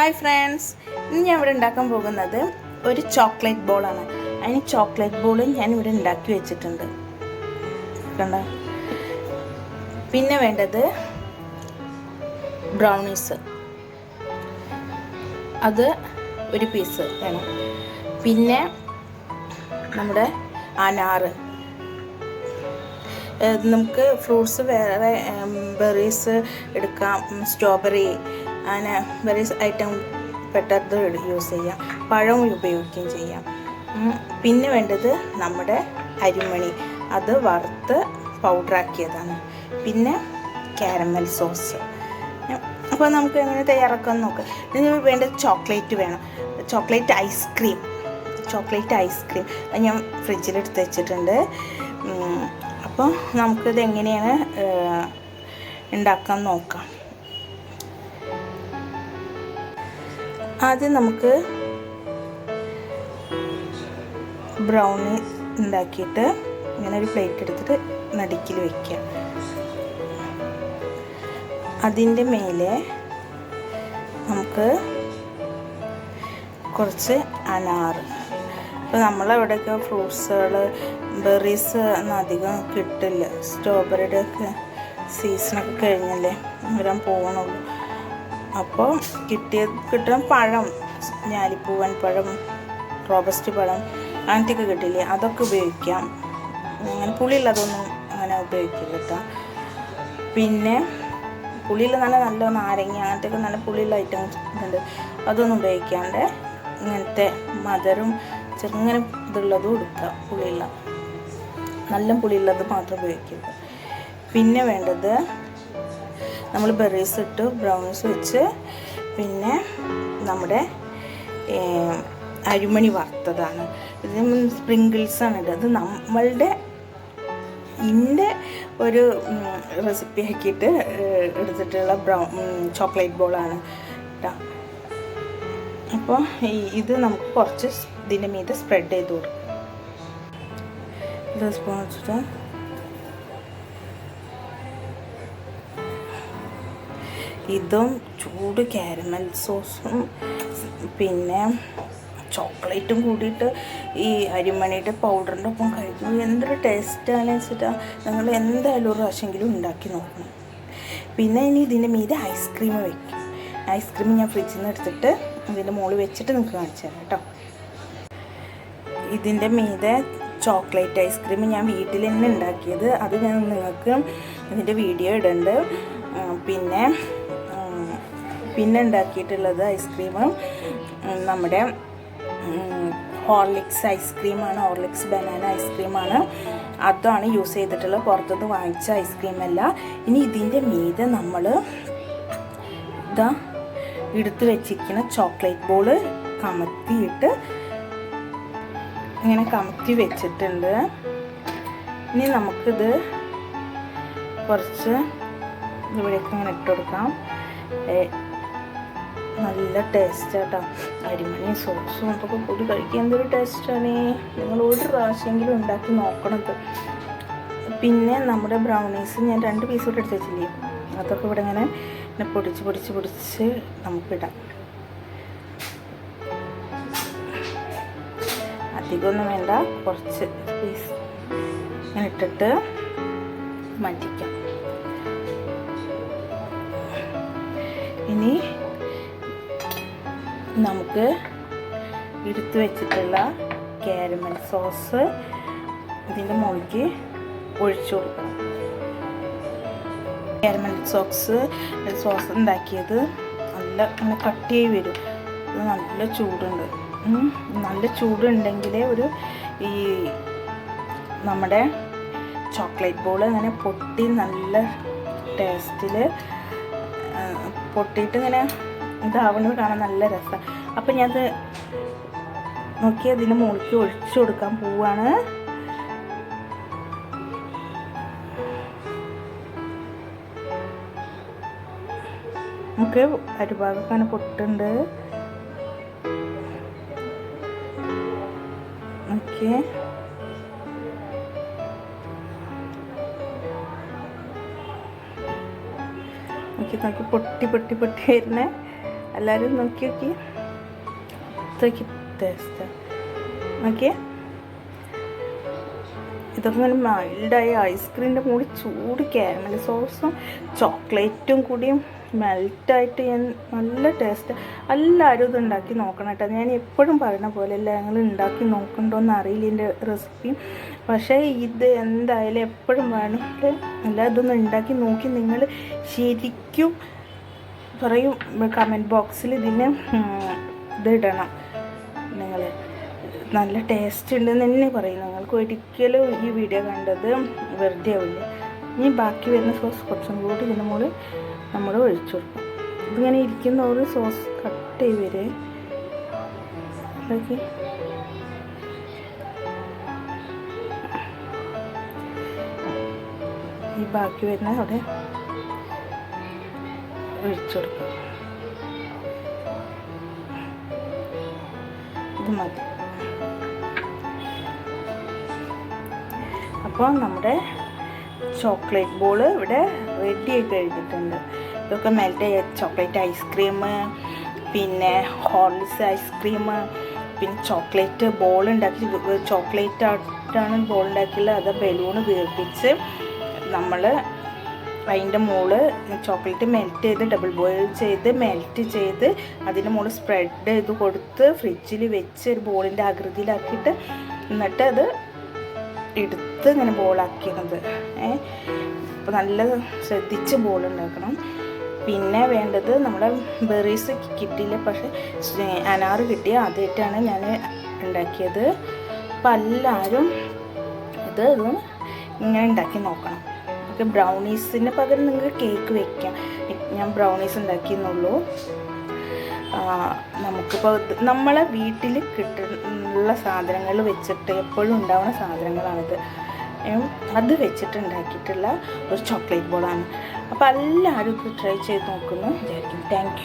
Hi friends ഇന്ന് ഞാൻ ഇവിടെ ഉണ്ടാക്കാൻ പോകുന്നത് ഒരു ചോക്ലേറ്റ് ബോളാണ്. അതിന് ചോക്ലേറ്റ് ബോൾ ഞാൻ ഇവിടെ ഉണ്ടാക്കി വെച്ചിട്ടുണ്ട്. കണ്ട? പിന്നെ വേണ്ടത് ബ്രൗണീസ്. അത് ഒരു പീസ് വേണം. പിന്നെ നമ്മുടെ അനാറ്. നമുക്ക് ഫ്രൂട്ട്സ് വേറെ ബെറീസ് എടുക്കാം സ്ട്രോബെറി അങ്ങനെ വെറൈസ് ഐറ്റം പെട്ടത് യൂസ് ചെയ്യാം. പഴം ഉപയോഗിക്കുകയും ചെയ്യാം. പിന്നെ വേണ്ടത് നമ്മുടെ അരിമണി. അത് വറുത്ത് പൗഡറാക്കിയതാണ് പിന്നെ കാരമൽ സോസ് അപ്പോൾ നമുക്ക് എങ്ങനെ തയ്യാറാക്കാൻ നോക്കാം. ഇതിന് വേണ്ടത് ചോക്ലേറ്റ് വേണം. ചോക്ലേറ്റ് ഐസ്ക്രീം ചോക്ലേറ്റ് ഐസ്ക്രീം അത് ഞാൻ ഫ്രിഡ്ജിലെടുത്ത് വെച്ചിട്ടുണ്ട്. ഉം, അപ്പോൾ നമുക്കിത് എങ്ങനെയാണ് ഉണ്ടാക്കാൻ നോക്കാം. ആദ്യം നമുക്ക് ബ്രൗണി ഉണ്ടാക്കിയിട്ട് ഇങ്ങനെ ഒരു പ്ലേറ്റ് എടുത്തിട്ട് നടുക്കിൽ വയ്ക്കുക അതിന്റെ മേലെ നമുക്ക് കുറച്ച് അനാറ് ഇപ്പോൾ നമ്മളവിടെയൊക്കെ ഫ്രൂട്ട്സുകൾ ബെറീസ് ഒന്നും അധികം കിട്ടില്ല. സ്ട്രോബെറിയുടെ ഒക്കെ സീസണൊക്കെ കഴിഞ്ഞല്ലേ? വരാൻ പോകണുള്ളൂ അപ്പോൾ കിട്ടിയ കിട്ടുന്ന പഴം ഞാലിപ്പൂവൻ പഴം റോബസ്റ്റ് പഴം അങ്ങനത്തെയൊക്കെ കിട്ടില്ലേ അതൊക്കെ ഉപയോഗിക്കാം. അങ്ങനെ പുളിയുള്ളതൊന്നും അങ്ങനെ ഉപയോഗിക്കില്ല കേട്ടോ പിന്നെ പുളിയുള്ള നല്ല നല്ല നാരങ്ങ അങ്ങനത്തെയൊക്കെ നല്ല പുളിയുള്ള ഐറ്റംസ് ഉണ്ട് അതൊന്നും ഉപയോഗിക്കാണ്ട് ഇങ്ങനത്തെ മധുരം ചെറുങ്ങനെ ഇതുള്ളതും എടുക്കുക പുളിയുള്ള. നല്ല പുളിയുള്ളത് മാത്രം ഉപയോഗിക്കുക പിന്നെ വേണ്ടത് നമ്മൾ ബെറീസ് ഇട്ട് ബ്രൗൺസ് വെച്ച് പിന്നെ നമ്മുടെ അരിമണി വറുത്തതാണ്. ഇത് സ്പ്രിങ്കിൾസ് ആണ് ഇത്. അത് നമ്മളുടെ ഇന്റെ ഒരു റെസിപ്പി ആക്കിയിട്ട് എടുത്തിട്ടുള്ള ബ്രൗൺ ചോക്ലേറ്റ് ബോളാണ് കേട്ടോ അപ്പോൾ ഇത് നമുക്ക് കുറച്ച് ഇതിന്റെ മീതെ സ്പ്രെഡ് ചെയ്ത് കൊടുക്കും. ഇത് സ്പൂൺ ഇതും ചൂട് കാരമൽ സോസും പിന്നെ ചോക്ലേറ്റും കൂടിയിട്ട് ഈ അരിമണിയുടെ പൗഡറിന്റെ ഒപ്പം കഴിക്കുമ്പോൾ എന്തൊരു ടേസ്റ്റാണ് വെച്ചിട്ടാ നിങ്ങൾ എന്തായാലും ഒരു പ്രാവശ്യമെങ്കിലും ഉണ്ടാക്കി നോക്കണം. പിന്നെ ഇനി ഇതിന്റെ മീതെ ഐസ്ക്രീം വയ്ക്കും ഐസ്ക്രീം ഞാൻ ഫ്രിഡ്ജിൽ നിന്ന് എടുത്തിട്ട് ഇതിന്റെ മുകളിൽ വെച്ചിട്ട് നിങ്ങൾക്ക് കാണിച്ചു തരാം കേട്ടോ. ഇതിന്റെ മീതെ ചോക്ലേറ്റ് ഐസ്ക്രീം ഞാൻ വീട്ടിൽ തന്നെ ഉണ്ടാക്കിയത്. അത് ഞാൻ നിങ്ങൾക്ക് ഇതിന്റെ വീഡിയോ ഇടുന്നുണ്ട് പിന്നെ പിന്നെ ഉണ്ടാക്കിയിട്ടുള്ളത് ഐസ്ക്രീം നമ്മുടെ ഹോർലിക്സ് ഐസ്ക്രീമാണ് ഹോർലിക്സ് ബനാന ഐസ്ക്രീമാണ്. അതാണ് യൂസ് ചെയ്തിട്ടുള്ളത്. പുറത്തുനിന്ന് വാങ്ങിച്ച ഐസ്ക്രീം അല്ല ഇനി ഇതിന്റെ മീതെ നമ്മൾ ഇതാ എടുത്ത് വെച്ചിരിക്കുന്ന ചോക്ലേറ്റ് ബോൾ കമത്തിയിട്ട് ഇങ്ങനെ കമത്തി വെച്ചിട്ടുണ്ട്. ഇനി നമുക്കിത് കുറച്ച് ഇവിടേക്ക് ഇങ്ങനെ ഇട്ട് കൊടുക്കാം. നല്ല ടേസ്റ്റ് ആട്ടോ. അരിമണി സോസും അതൊക്കെ കൂടി കഴിക്കാൻ എന്തൊരു ടേസ്റ്റാണ് നിങ്ങൾ ഒരു പ്രാവശ്യമെങ്കിലും ഉണ്ടാക്കി നോക്കണത് പിന്നെ നമ്മുടെ ബ്രൗണീസ് ഞാൻ രണ്ട് പീസ് കൂടെ എടുത്ത് വെച്ചില്ലേ? അതൊക്കെ ഇവിടെ ഇങ്ങനെ ഇങ്ങനെ പൊടിച്ച് പൊടിച്ച് പൊടിച്ച് നമുക്കിടാം. അധികമൊന്നും വേണ്ട കുറച്ച് പീസ് ഇങ്ങനെ ഇട്ടിട്ട് മാറ്റിക്കാം. നമുക്ക് എടുത്തു വെച്ചിട്ടുള്ള കാരമൽ സോസ് ഇതിന്റെ മുകളിലേക്ക് ഒഴിച്ചു കൊടുക്കണം. കാരമൽ സോക്സ് സോസ് ഉണ്ടാക്കിയത് നല്ല ഇങ്ങനെ കട്ടിയായി വരും. നല്ല ചൂടുണ്ട്. നല്ല ചൂടുണ്ടെങ്കിലേ ഒരു ഈ നമ്മുടെ ചോക്ലേറ്റ് ബോൾ അങ്ങനെ പൊട്ടി നല്ല ടേസ്റ്റിൽ പൊട്ടിയിട്ട് ഇങ്ങനെ ഇതാവണത് കാണാൻ നല്ല രസമാണ് അപ്പം ഞാനത് നോക്കി അതിന് മുകളിലേക്ക് ഒഴിച്ചു കൊടുക്കാൻ പോവാണ്. നമുക്ക് അരിഭാഗമൊക്കെ അങ്ങനെ പൊട്ടുണ്ട്. ഓക്കെ നോക്കി നോക്കി പൊട്ടി പൊട്ടി പൊട്ടി വരുന്ന. എല്ലാവരും നോക്കി നോക്കി. ഇത്രയ്ക്ക് ടേസ്റ്റ് നോക്കിയേ ഇതൊക്കെ നല്ല മൈൽഡായ ഐസ്ക്രീമിന്റെ കൂടി ചൂട് കാരമൽ സോസും ചോക്ലേറ്റും കൂടിയും മെൽറ്റായിട്ട് ഞാൻ നല്ല ടേസ്റ്റ് എല്ലാവരും ഇത് ഉണ്ടാക്കി നോക്കണം കേട്ടോ. ഞാൻ എപ്പോഴും പറയുന്ന പോലെ അല്ല ഞങ്ങൾ ഉണ്ടാക്കി നോക്കണ്ടോന്ന് അറിയില്ല എന്റെ റെസിപ്പി പക്ഷേ ഇത് എന്തായാലും എപ്പോഴും വേണമെങ്കിൽ എല്ലാം ഇതൊന്നും ഉണ്ടാക്കി നോക്കി നിങ്ങൾ ശരിക്കും പറയും കമന്റ് ബോക്സിൽ ഇതിന് ഇതിടണം. നിങ്ങൾ നല്ല ടേസ്റ്റ് ഉണ്ടെന്ന് തന്നെ പറയും. നിങ്ങൾക്ക് ഒരിക്കലും ഈ വീഡിയോ കണ്ടത് വെറുതെ ആവില്ല. ഇനി ബാക്കി വരുന്ന സോസ് കുറച്ചും കൂടി ഇതിന് മുകളിൽ നമ്മൾ ഒഴിച്ചു കൊടുക്കും. ഇതിങ്ങനെ ഇരിക്കുന്ന ഒരു സോസ് കട്ട് ചെയ്ത് വരെ ഈ ബാക്കി വരുന്ന അവിടെ. ഒഴിച്ചു കൊടുക്കുക ഇത് മതി. അപ്പോൾ നമ്മുടെ ചോക്ലേറ്റ് ബോൾ ഇവിടെ റെഡി ആയി കഴിഞ്ഞിട്ടുണ്ട് ഇതൊക്കെ മെൽറ്റ് ചോക്ലേറ്റ് ഐസ്ക്രീം പിന്നെ ഹോർലിക്സ് ഐസ്ക്രീം പിന്നെ ചോക്ലേറ്റ് ബോൾ ഉണ്ടാക്കി ചോക്ലേറ്റ് ആയിട്ടാണ് ബോൾ ഉണ്ടാക്കിയുള്ളത്. അത് ബലൂൺ വീർപ്പിച്ച് നമ്മൾ അതിന്റെ മുകൾ ചോക്ലേറ്റ് മെൽറ്റ് ചെയ്ത് ഡബിൾ ബോയിൽ ചെയ്ത് മെൽറ്റ് ചെയ്ത് അതിന്റെ മുകളിൽ സ്പ്രെഡ് ചെയ്ത് കൊടുത്ത് ഫ്രിഡ്ജിൽ വെച്ച് ഒരു ബോളിന്റെ ആകൃതിയിലാക്കിയിട്ട് എന്നിട്ട് അത് എടുത്ത് ഇങ്ങനെ ബോളാക്കിയത് ഏ? അപ്പോൾ നല്ല ശ്രദ്ധിച്ച് ബോൾ ഉണ്ടാക്കണം. പിന്നെ വേണ്ടത് നമ്മുടെ ബെറീസ് കിട്ടിയില്ല പക്ഷേ അനാറ് കിട്ടിയ ആദ്യമായിട്ടാണ് ഞാൻ ഉണ്ടാക്കിയത്. അപ്പം എല്ലാവരും ഇത് ഇങ്ങനെ ഉണ്ടാക്കി നോക്കണം. നമുക്ക് ബ്രൗണീസിന് പകരം നിങ്ങൾക്ക് കേക്ക് വെക്കാം. ഞാൻ ബ്രൗണീസ് ഉണ്ടാക്കിയെന്നുള്ളൂ. നമുക്കിപ്പോൾ നമ്മളെ വീട്ടിൽ കിട്ടുന്ന സാധനങ്ങൾ വെച്ചിട്ട് എപ്പോഴും ഉണ്ടാവുന്ന സാധനങ്ങളാണിത്. അത് വെച്ചിട്ട് ഉണ്ടാക്കിയിട്ടുള്ള ഒരു ചോക്ലേറ്റ് ബോളാണ് അപ്പോൾ എല്ലാവരും ഇത് ട്രൈ ചെയ്ത് നോക്കുന്നു. വിചാരിക്കും താങ്ക്